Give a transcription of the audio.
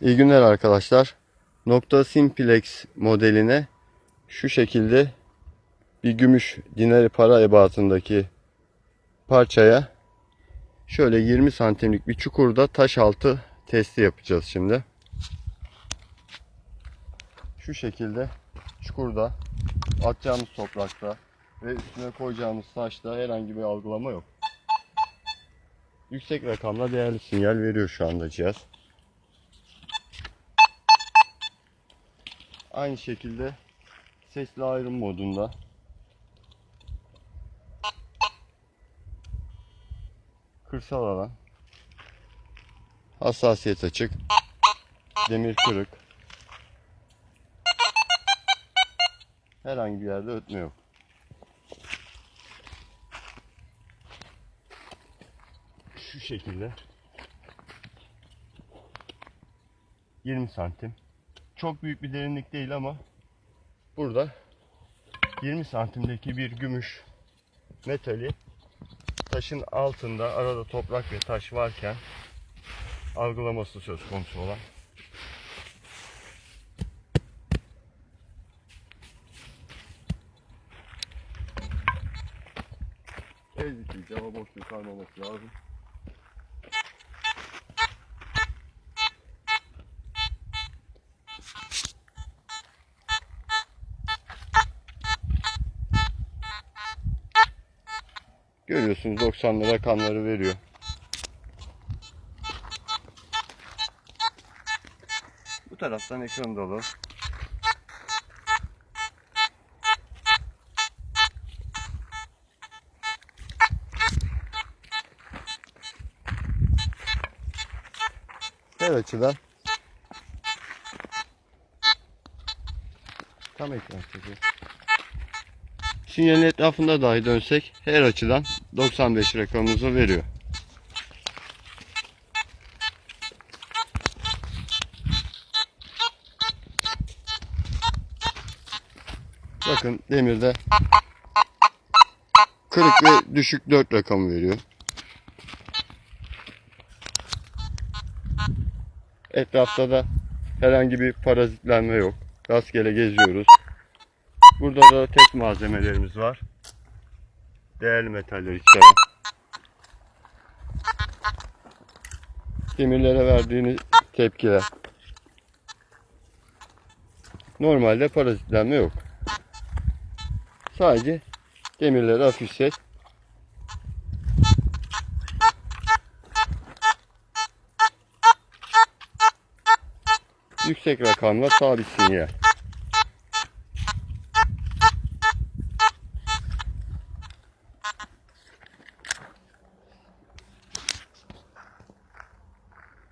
İyi günler arkadaşlar. Nokta Simplex modeline şu şekilde bir gümüş dinari para ebatındaki parçaya şöyle 20 santimlik bir çukurda taş altı testi yapacağız şimdi. Şu şekilde çukurda atacağımız toprakta ve üstüne koyacağımız taşta herhangi bir algılama yok. Yüksek rakamla değerli sinyal veriyor şu anda cihaz. Aynı şekilde sesli ayrım modunda. Kırsal alan. Hassasiyet açık. Demir kırık. Herhangi bir yerde ötme yok. Şu şekilde. 20 santim çok büyük bir derinlik değil ama burada 20 santimdeki bir gümüş metali taşın altında arada toprak ve taş varken algılaması söz konusu olan Ezdikçe hava boşluğu kalmaması lazım. Görüyorsunuz 90'lı rakamları veriyor. Bu taraftan ekran dolu. Her açıdan tam ekran çekiyor. Sinyalin etrafında dahi dönsek her açıdan 95 rakamımızı veriyor. Bakın demirde kırık ve düşük 4 rakamı veriyor. Etrafta da herhangi bir parazitlenme yok. Rastgele geziyoruz. Burada da tek malzemelerimiz var. Değerli metaller içeren. Demirlere verdiğiniz tepkiler. Normalde parazitlenme yok. Sadece demirleri hafifset. Yüksek rakamla sabit sinyal.